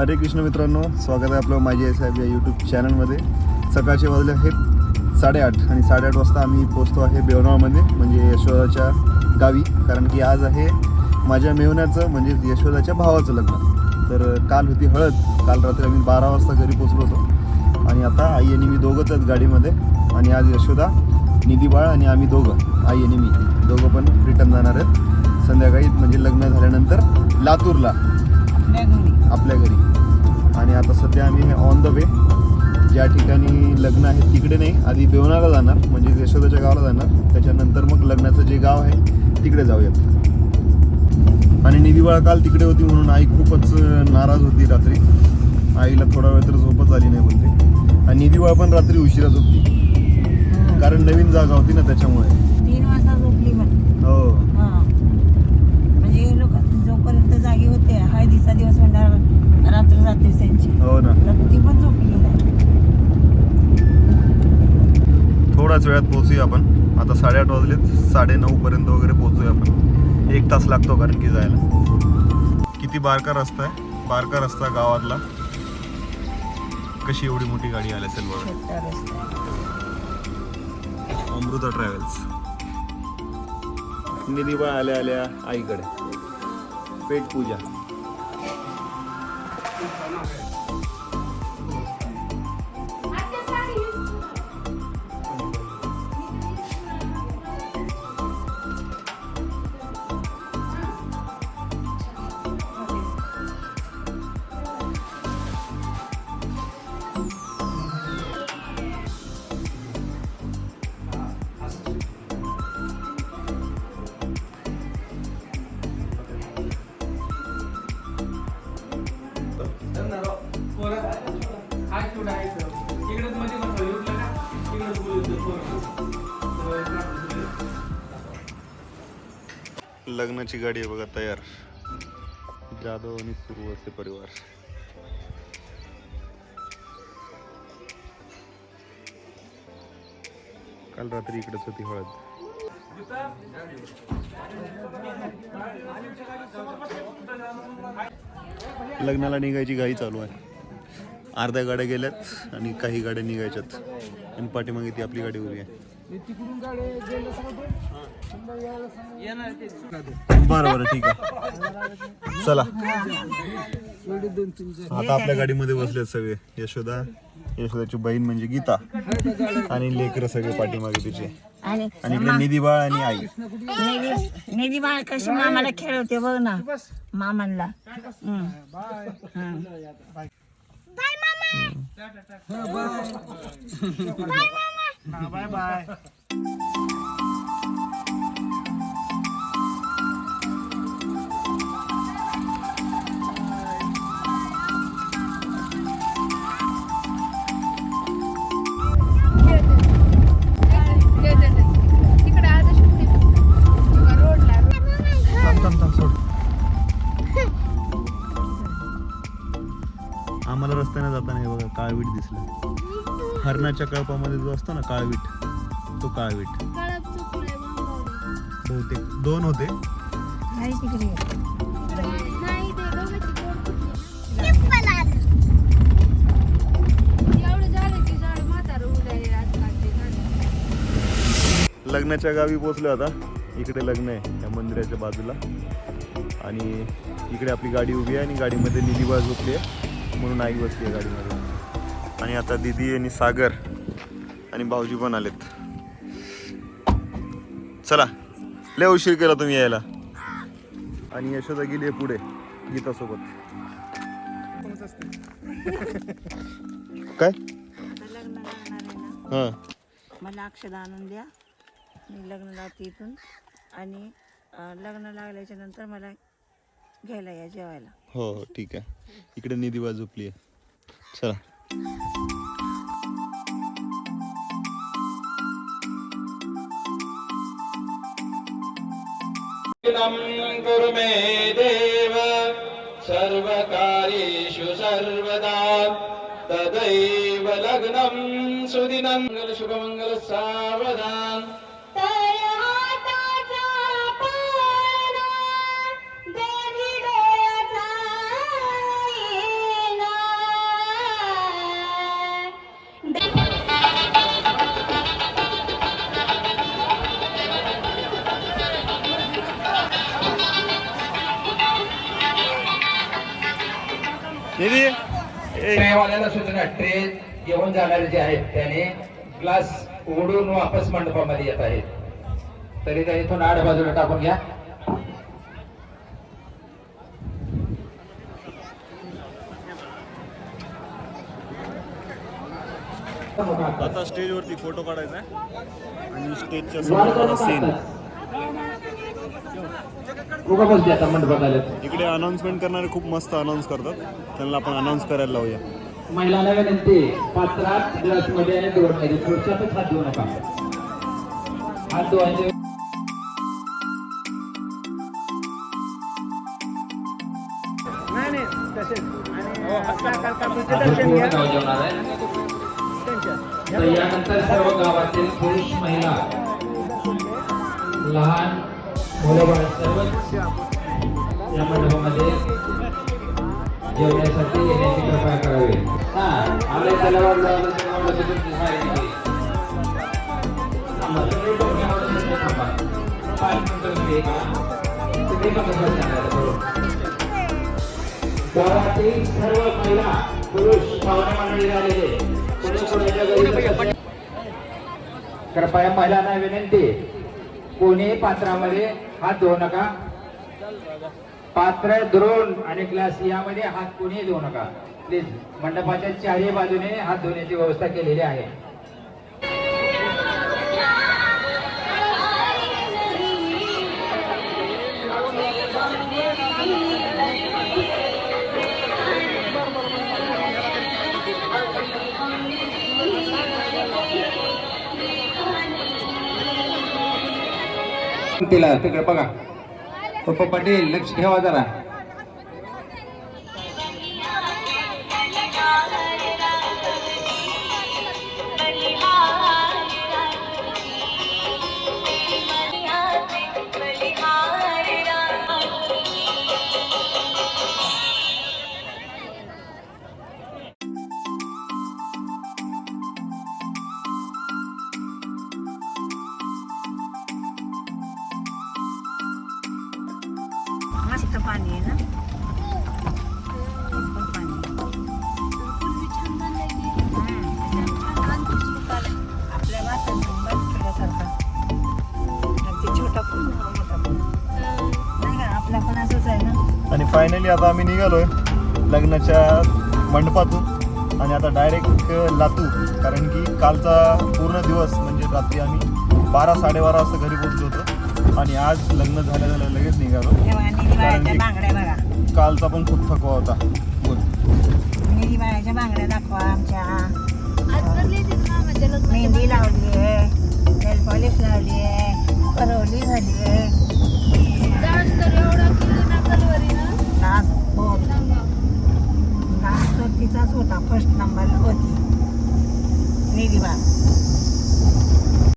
हरे कृष्ण मित्रांनो स्वागत आहे आपलं माझी आई साहेब या यूट्यूब चॅनलमध्ये सकाळचे वाजले आहेत साडेआठ आणि साडेआठ वाजता आम्ही पोचतो आहे बेवनाळमध्ये म्हणजे यशोदाच्या गावी. कारण की आज आहे माझ्या मेवण्याचं म्हणजे यशोदाच्या भावाचं लग्न. तर काल होती हळद काल रात्री आम्ही बारा वाजता घरी पोचलो होतो. आणि आता आई आणि मी दोघंच आहेत गाडीमध्ये. आणि आज यशोदा निधी बाळ आणि आम्ही दोघं आई आणि मी. दोघं पण रिटर्न जाणार आहेत. संध्याकाळी म्हणजे लग्न झाल्यानंतर लातूरला. आपल्या घरी. आणि आता सध्या आम्ही ऑन द वे ज्या ठिकाणी लग्न आहे तिकडे नाही आधी बेवनाला जाणार म्हणजे यशोदाच्या गावाला जाणार. त्याच्यानंतर मग लग्नाचं जे गाव आहे तिकडे जाऊयात. आणि निधीबाळा काल तिकडे होती म्हणून आई खूपच नाराज होती रात्री. आईला थोडा वेळ तर झोपच आली नाही बोलते. आणि निधीबाळा पण रात्री उशिरा झोपली कारण नवीन जागा होती ना त्याच्यामुळे. तीन वाजता झोपली पण. हो. हा. म्हणजे लोक जोपर्यंत जागी होते हळदीचा दिवस म्हणणार रात्र जाते त्यांची. हो ना. ती पण थोड्याच वेळात पोहोचूया आपण. आता साडेआठ वाजलेत साडे नऊ पर्यंत वगैरे पोहोचूया आपण. एक तास लागतो कारण की जायला. किती बारका रस्ता आहे. बारका रस्ता गावातला. कशी एवढी मोठी गाडी आली असेल बघा. अमृता ट्रॅव्हल्स. निधीबा आल्या आल्या आईकडे. पेट पूजा लग्नाची गाडी आहे बघा तयार. जाधव आणि सुरू असे परिवार. काल रात्री इकडेच होती हळद. लग्नाला निघायची गाई चालू आहे. अर्ध्या गाड्या गेल्यात आणि काही गाड्या निघायच्यात. आणि पाठीमागे ती आपली गाडी उभी आहे. बरं बरं ठीक आहे. चला. आता आपल्या गाडीमध्ये बसलेत सगळे. यशोदा यशोदाची बहीण म्हणजे गीता आणि लेकर सगळे पाठीमागे तिचे. आणि आणि इकडे निधीबाळ आणि आई. नेली नेली बाळ कशी मामाला खेळवते बघ ना. मामांना हम्म. हं. आम्हाला रस्त्याने जाताना हे बघा काळवीट दिसलं हरणाच्या कळपामध्ये जो असतो ना काळवीट तो काळवीट. बहुतेक. दोन होते. लग्नाच्या गावी पोचलो आता. इकडे लग्न आहे त्या मंदिराच्या बाजूला. आणि इकडे आपली गाडी उभी आहे आणि गाडीमध्ये निधीबा झोपली आहे. म्हणून आई बसली आहे गाडीमध्ये. आणि आता दिदी आणि सागर आणि भाऊजी पण आलेत. चला लय उशीर केला तुम्ही यायला. आणि यशोदा गेली आहे पुढे गीतासोबत. काय? हां. मला अक्षदा आणून द्या. मी लग्न लावते इथून. आणि लग्न लागल्याच्या नंतर मला घ्यायला या जेवायला. हो हो ठीक आहे. इकडे निधीबा झोपली आहे. चला. कुरु मे देव सर्वकार्येषु सर्वदा तदैव लग्नं सुदिनं शुभमङ्गल ट्रेवाल्याला सूचना ट्रे घेऊन जाणारे जे आहेत त्याने ग्लास उघडून वापस मंडपामध्ये येत आहेत. तरी त्या इथून आड बाजूला टाकून घ्या. आता स्टेजवरती फोटो काढायचा आणि स्टेजच्या समोर सीन उगा बसले आता मंडपात इकडे अनाऊन्समेंट करणारे खूप मस्त अनाऊन्स करतात. त्यांना आपण अनाऊन्स करायला लावूया. महिलांना विनंती पात्रात ग्लासमध्ये आणि हात देऊ नका. हात धुवायचे. तर यानंतर सर्व गावातील पुरुष महिला लहान मुलं सर्वच या मंडपामध्ये जेवण्यासाठी येण्याची करावी. हा गावातील सर्व महिला पुरुष पाहुणे मंडळी झालेले कोणी कृपया महिलांना विनंती. कोणी पात्रामध्ये हात धुवू नका. पात्र द्रोण आणि ग्लास यामध्ये हात कोणी धुवू नका. प्लीज मंडपाच्या चारही बाजूने हात धुण्याची व्यवस्था केलेली आहे. तिला तिकडे बघा. पप्पा पाटील लक्ष ठेवा जरा. पाणी आहे ना? छोटा मोठा नाही का आपला पण. असंच आहे आणि फायनली आता आम्ही निघालोय लग्नाच्या मंडपातून आणि आता डायरेक्ट लातू कारण की कालचा पूर्ण दिवस म्हणजे रात्री आम्ही बारा साडेबारा वाजता घरी पोहोचलो होतो. आणि आज लग्न झाल्या झाल्या लगेच निघालो. निवाळ्याच्या बांगड्या बघा. कालचा पण खूप थकवा होता. बांगड्या दाखवा आमच्या. मेहंदी लावली आहे आहे झाली आहे तिचाच होता फर्स्ट नंबर होती. निधी बा